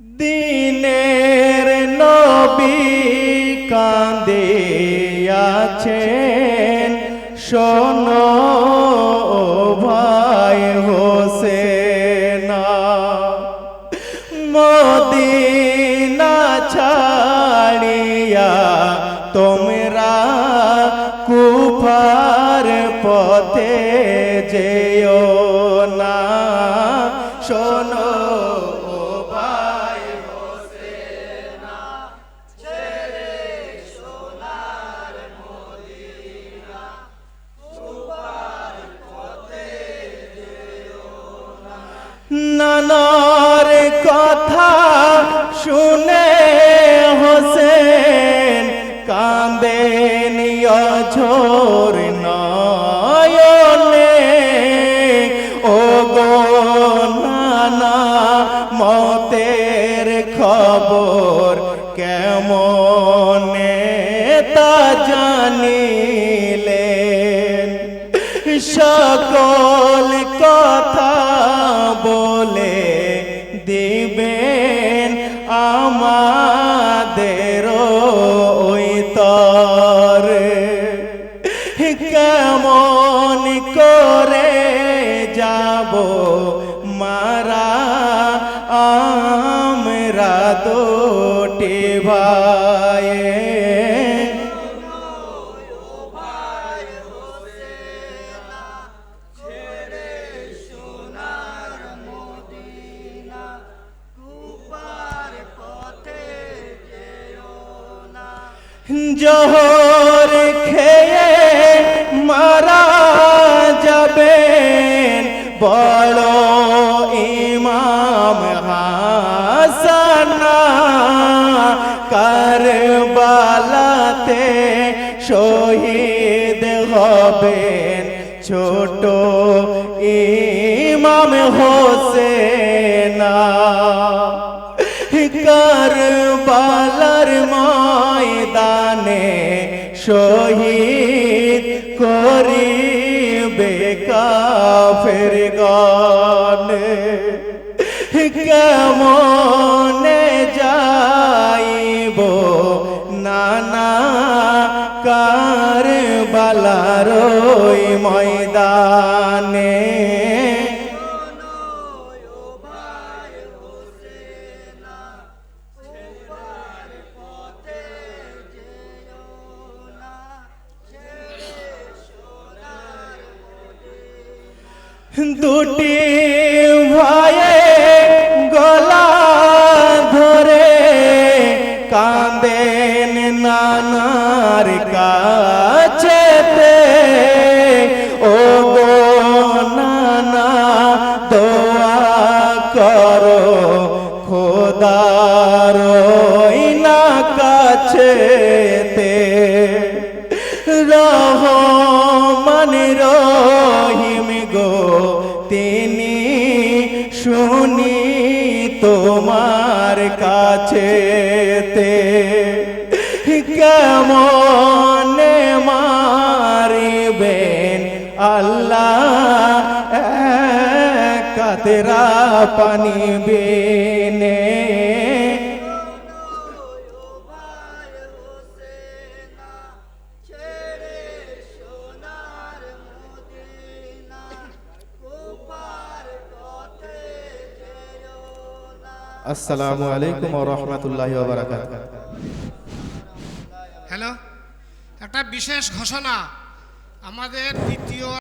দিনের নবী কান্দে আছেন। শোনো ভাই হোসেনা, মদিনা ছাড়িয়া তোমরা কুফার পথে যেও না। শোনো নানার কথা শুনে হোসেন কান্দেন ঝোর নয়নে। ও গো নানা মতের খবর কেমনে তা জানিলেন? সকল যাব মারা আমরা দুটি ভাই জহর শহীদ হবেন ছোট ইমাম হোসেনা। কারবালার ময়দানে শহীদ করিবে কাফের গনে কেমনে কারবালার ওই ময়দানে। দুটি খোদার না কাছেতে রহমান রহিম গো, তিনি শুনি তোমার কাছে তে। কেমন মারিবেন আল্লাহ কাতরা পানি বেনে আসসালামু আলাইকুম রাহমাতুল্লাহি হ্যালো একটা বিশেষ ঘোষণা। আমাদের দ্বিতীয়